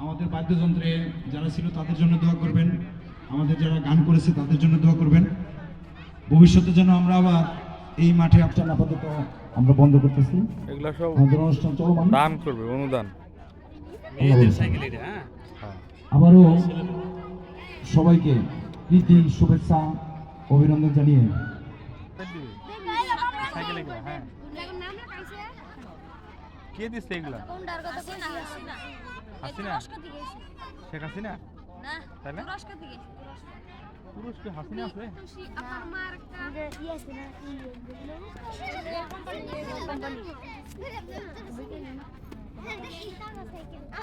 আমাদের বাদ্যযন্ত্রে যারা ছিল তাদের জন্য দোয়া করবেন। আমাদের যারা গান করেছে তাদের জন্য দোয়া করবেন। ভবিষ্যতে যেন আমরা আবার এই মাঠে আপনার আপাতত আমরা বন্ধ করতেছি। এগুলা সব আমাদের অনুষ্ঠান চলমান। দান করবে অনুদান। সাইকেল হ্যাঁ? আবারও সবাইকে প্রীতি শুভেচ্ছা অভিনন্দন জানিয়ে। সাইকেল হ্যাঁ। কে দিচ্ছে এগুলা? হাসিনা শেখ হাসিনা? আছে?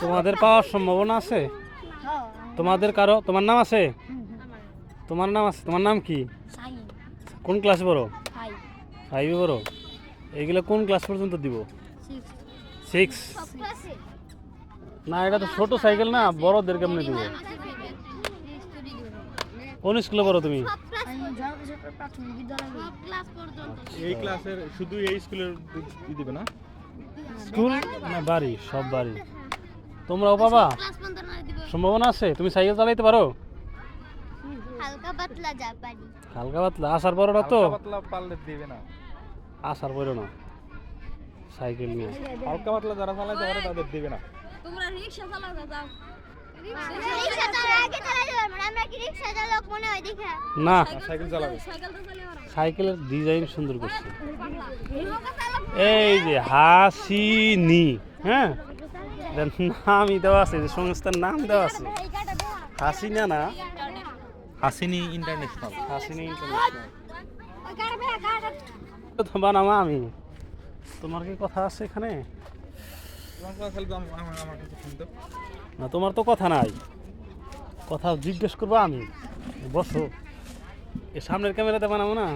তোমাদের পাওয়ার সম্ভাবনা আছে? তোমাদের কারও তোমার নাম আছে? তোমার নাম আছে? তোমার নাম কি? কোন ক্লাস পড়ো? ফাইভে। পড়ো। এইগুলো কোন ক্লাস পর্যন্ত দিব? সিক্স না এটা তো ছোট সাইকেল না বড়দের কেমনে দিব? কোন স্কুলে পড়ো তুমি? এই ক্লাসের শুধু এই স্কুলের দিবে না? স্কুল না বাড়ি? সব বাড়ি। তোমরাও বাবা সম্ভাবনা আছে? তুমি সাইকেল চালাইতে পারো? হালকা পাতলা যা পারি হালকা পাতলা আসার পরো না তো। পাতলা পারলে দিবে না। আসার পরো না। সাইকেল নিয়ে হালকা পাতলা যারা চালাইতে পারে তাদের দিবে না। তোমরা রিক্সা চালাতে যাও। রিক্সা চালা আগে চালাতে পারব না মনে হয় দেখা? না। সাইকেল চালাবে। সাইকেল তো চালিয়ে সাইকেলের ডিজাইন সুন্দর করছে। এই যে হাসিনি হ্যাঁ? নামই দেওয়া আছে যে সংস্থার নাম দেওয়া আছে। হাসিনা না? হাসিনি ইন্টারন্যাশনাল। হাসিনি ইন্টারন্যাশনাল। আমি। তোমার কি কথা আছে এখানে? না তোমার তো কথা নাই। কথা জিজ্ঞেস করব আমি। বসো। এ সামনের ক্যামেরাতে বানাবো না?